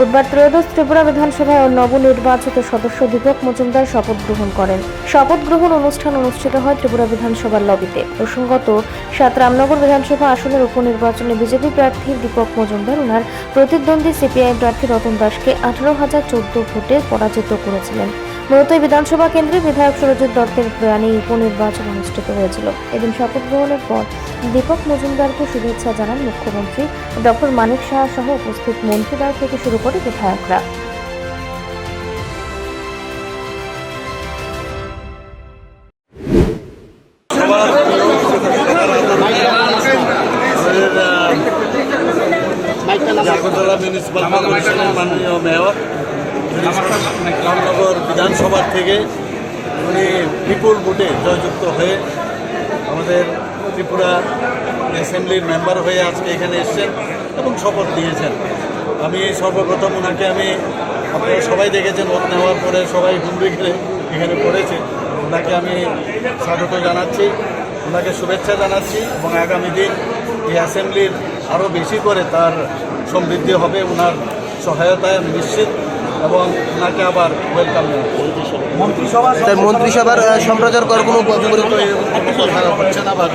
বুধবার ত্রয়োদশ ত্রিপুরা বিধানসভায় নবনির্বাচিত সদস্য দীপক মজুমদার শপথ গ্রহণ করেন। শপথ গ্রহণ অনুষ্ঠান অনুষ্ঠিত হয় ত্রিপুরা বিধানসভার লবিতে। প্রসঙ্গত, সাত রামনগর বিধানসভা আসনের উপনির্বাচনে বিজেপি প্রার্থী দীপক মজুমদার ওনার প্রতিদ্বন্দ্বী সিপিআই প্রার্থী রতন দাসকে আঠারো হাজার চোদ্দ ভোটে পরাজিত করেছিলেন। মূলত বিধানসভা কেন্দ্রে বিধায়ক সুরজিৎ দত্তের প্রয়াণে উপনির্বাচন অনুষ্ঠিত হয়েছিল। এদিন শপথ গ্রহণের পর দীপক মজুমদারকে শুভেচ্ছা জানান মুখ্যমন্ত্রী। ডক্টর মানিক শাহ সহ উপস্থিত মন্ত্রীদ্বয় থেকে শুরু করে বিধায়করা। মেয়র রামনগর বিধানসভার থেকে উনি বিপুল ভোটে জয়যুক্ত হয়ে আমাদের ত্রিপুরা অ্যাসেম্বলির মেম্বার হয়ে আজকে এখানে এসছেন এবং শপথ নিয়েছেন আমি সর্বপ্রথম ওনাকে আমি, আপনারা সবাই দেখেছেন ওত নেওয়ার পরে সবাই হুমড়ি খেলে এখানে পড়েছে। ওনাকে আমি স্বাগত জানাচ্ছি, ওনাকে শুভেচ্ছা জানাচ্ছি এবং আগামী দিন এই অ্যাসেম্বলির আরও বেশি করে তার সমৃদ্ধি হবে, ওনার সহায়তায় আমি নিশ্চিত। এবং ওনাকে আবার ওয়েলকাম জানাচ্ছি মন্ত্রিসভা তার মন্ত্রিসভার সম্প্রচার করার কোনো পরিবর্তন হচ্ছে না বা